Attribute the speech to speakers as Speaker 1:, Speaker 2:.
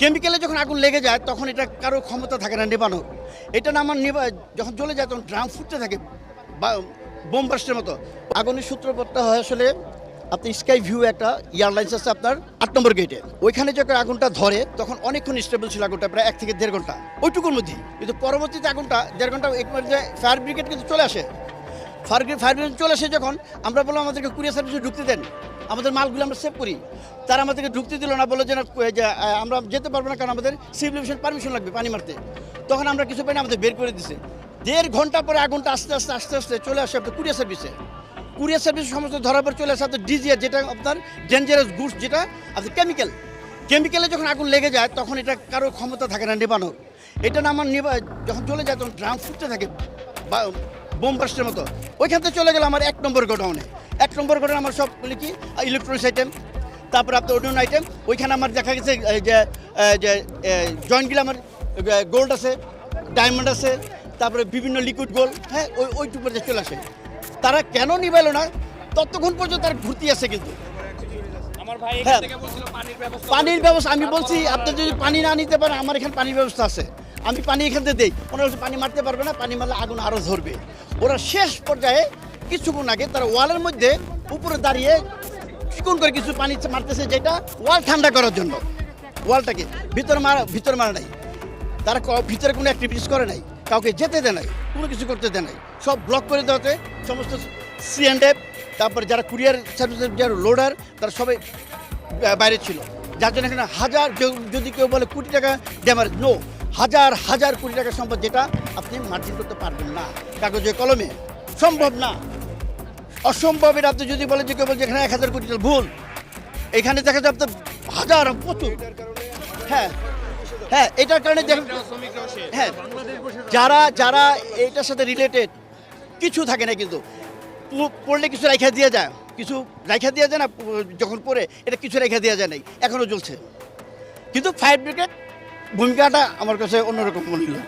Speaker 1: কেমিক্যালে যখন আগুন লেগে যায়, তখন এটা কারও ক্ষমতা থাকে না নেবানোর এটা না আমার নেবা যখন জ্বলে যায়, তখন ড্রাম ফুটতে থাকে, বা বোম বাস্টের মতো। আগুনের সূত্রপাতটা হয় আসলে আপনি স্কাই ভিউ একটা এয়ারলাইন্স আছে আপনার আট নম্বর গেটে ওইখানে যখন আগুনটা ধরে, তখন অনেকক্ষণ স্টেবল ছিল আগুনটা, প্রায় এক থেকে দেড় ঘণ্টা। ওইটুকুর মধ্যে। কিন্তু পরবর্তীতে আগুনটা দেড় ঘণ্টা, এক মিনিটে ফায়ার ব্রিগেড কিন্তু চলে আসে। ফায়ার ফায়ার ব্রিগেড চলে আসে যখন আমরা বললাম, আমাদেরকে কুরিয়ার সার্ভিসে ঢুকতে দেন। আমাদের মালগুলো আমরা সেভ করি। তারা আমাদেরকে ঢুকতে দিল না বলে যে আমরা যেতে পারব না কারণ আমাদের সিভিল পারমিশন লাগবে পানি মারতে। তখন আমরা কিছু পাই না আমাদের বের করে দিছে। দেড় ঘণ্টা পরে আগুনটা আস্তে আস্তে আস্তে আস্তে চলে আসে আপনার কুরিয়ার সার্ভিসে কুরিয়ার সার্ভিস সমস্ত ধরার পর চলে আসে আপনার ডিজিআর যেটা আপনার ডেঞ্জারাস গুডস যেটা আপনার কেমিক্যাল কেমিক্যালে যখন আগুন লেগে যায়, তখন এটা কারও ক্ষমতা থাকে না, নেবানোর। এটা না আমার নেবা, যখন চলে যায়, তখন ড্রাম ফুটতে থাকে, বা বোম বাস্টের মতো। ওইখান থেকে চলে গেল আমার এক নম্বর গোডাউনে এক নম্বর গোডাউনে আমার সব বলি কি ইলেকট্রনিক্স আইটেম তারপর আপনার অন্যান্য আইটেম ওইখানে আমার দেখা গেছে যে যে জয়েন্টগুলো আমার গোল্ড আছে ডায়মন্ড আছে তারপরে বিভিন্ন লিকুইড গোল্ড হ্যাঁ ওই ওইটুকু পর্যন্ত চলে আসে। তারা কেন নিবেলো না? ততক্ষণ পর্যন্ত তার ঘুরতি আছে কিন্তু। হ্যাঁ।
Speaker 2: পানির ব্যবস্থা
Speaker 1: আমি বলছি আপনি যদি পানি না নিতে পারেন আমার এখানে পানির ব্যবস্থা আছে। আমি পানি এখান থেকে দিই। ওনারা পানি মারতে পারবে না পানি মারলে আগুন আরও ধরবে। ওরা শেষ পর্যায়ে কিছুক্ষণ আগে তারা ওয়ালের মধ্যে উপরে দাঁড়িয়ে চিকন করে কিছু পানি মারতেছে যেটা ওয়াল ঠান্ডা করার জন্য। ওয়ালটাকে ভিতরে মারা ভিতরে মারা নাই। তারা ভিতরে কোনো অ্যাক্টিভিটিস করে নাই, কাউকে যেতে দেয় নাই, কোনো কিছু করতে দেয় নাই। সব ব্লক করে দেওয়াতে সমস্ত সি অ্যান্ড এফ তারপর যারা কুরিয়ার সার্ভিসের যারা লোডার তারা সবাই বাইরে ছিল। যার জন্য এখানে হাজার যদি কেউ বলে কোটি টাকা ড্যামার নো হাজার হাজার কোটি টাকা সম্পদ যেটা আপনি মার্জিন করতে পারবেন না। কাগজে কলমে। সম্ভব না। অসম্ভব এটা আপনি যদি বলেন যে কেউ বলছে এখানে এক হাজার কোটি ভুল। এখানে দেখা যায় আপনার হাজার প্রচুর। হ্যাঁ হ্যাঁ এটার কারণে হ্যাঁ যারা যারা এইটার সাথে রিলেটেড কিছু থাকে না কিন্তু। পড়লে কিছু রেখা দিয়ে যায়, কিছু রেখা দিয়ে যায় না যখন পড়ে, এটা কিছু রেখা দেওয়া যায় নাই এখনও চলছে কিন্তু ফায়ার ব্রিগেড ভূমিকাটা আমার কাছে অন্যরকম মনে হলো।